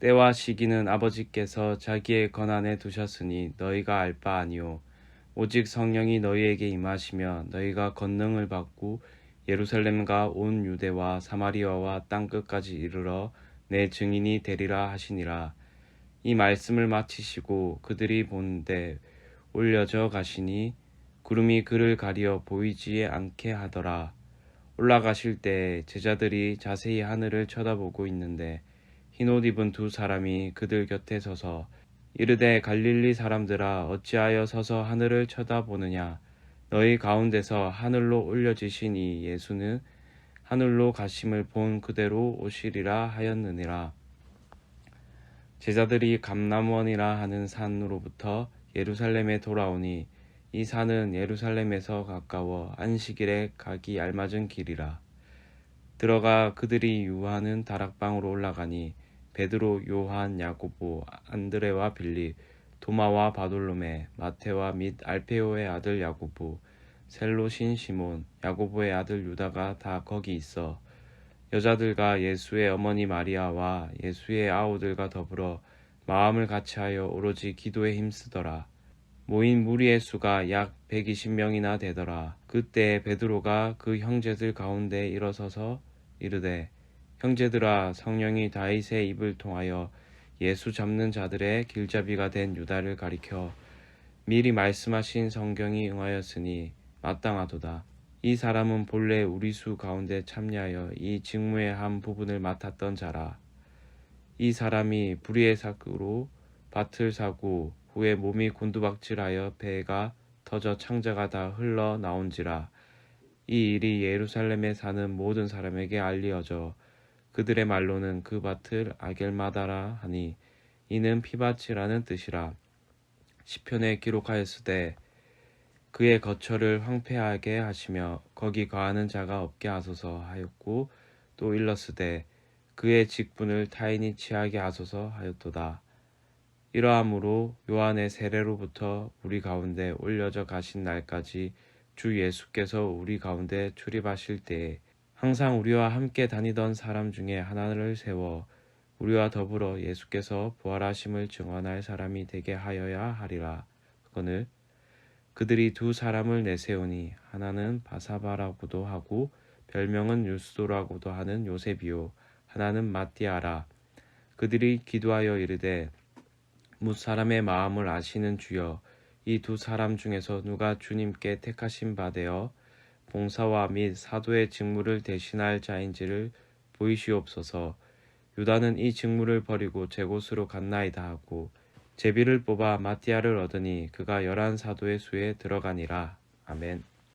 때와 시기는 아버지께서 자기의 권한에 두셨으니 너희가 알 바 아니요 오직 성령이 너희에게 임하시며 너희가 권능을 받고 예루살렘과 온 유대와 사마리아와 땅 끝까지 이르러 내 증인이 되리라 하시니라. 이 말씀을 마치시고 그들이 본데 올려져 가시니 구름이 그를 가리어 보이지 않게 하더라. 올라가실 때 제자들이 자세히 하늘을 쳐다보고 있는데 흰옷 입은 두 사람이 그들 곁에 서서 이르되 갈릴리 사람들아 어찌하여 서서 하늘을 쳐다보느냐? 너희 가운데서 하늘로 올려지신 이 예수는 하늘로 가심을 본 그대로 오시리라 하였느니라. 제자들이 감남원이라 하는 산으로부터 예루살렘에 돌아오니 이 산은 예루살렘에서 가까워 안식일에 가기 알맞은 길이라. 들어가 그들이 유하는 다락방으로 올라가니 베드로, 요한, 야고보, 안드레와 빌리, 도마와 바돌로메, 마테와 및 알페오의 아들 야고보, 셀로신 시몬, 야고보의 아들 유다가 다 거기 있어 여자들과 예수의 어머니 마리아와 예수의 아우들과 더불어 마음을 같이하여 오로지 기도에 힘쓰더라. 모인 무리의 수가 약 120명이나 되더라. 그때 베드로가 그 형제들 가운데 일어서서 이르되 형제들아 성령이 다윗의 입을 통하여 예수 잡는 자들의 길잡이가 된 유다를 가리켜 미리 말씀하신 성경이 응하였으니 마땅하도다. 이 사람은 본래 우리 수 가운데 참여하여 이 직무의 한 부분을 맡았던 자라. 이 사람이 불의의 사고로 밭을 사고 후에 몸이 곤두박질하여 배가 터져 창자가 다 흘러 나온지라. 이 일이 예루살렘에 사는 모든 사람에게 알리어져 그들의 말로는 그 밭을 아겔마다라 하니 이는 피밭이라는 뜻이라. 시편에 기록하였으되 그의 거처를 황폐하게 하시며 거기 거하는 자가 없게 하소서 하였고 또 일렀으되 그의 직분을 타인이 취하게 하소서 하였도다. 이러함으로 요한의 세례로부터 우리 가운데 올려져 가신 날까지 주 예수께서 우리 가운데 출입하실 때에 항상 우리와 함께 다니던 사람 중에 하나를 세워 우리와 더불어 예수께서 부활하심을 증언할 사람이 되게 하여야 하리라. 그거늘 그들이 두 사람을 내세우니 하나는 바사바라고도 하고 별명은 유스도라고도 하는 요셉이요 하나는 마띠아라. 그들이 기도하여 이르되 무 사람의 마음을 아시는 주여 이 두 사람 중에서 누가 주님께 택하신 바 되어 봉사와 및 사도의 직무를 대신할 자인지를 보이시옵소서. 유다는 이 직무를 버리고 제 곳으로 갔나이다 하고 제비를 뽑아 마티아를 얻으니 그가 열한 사도의 수에 들어가니라. 아멘.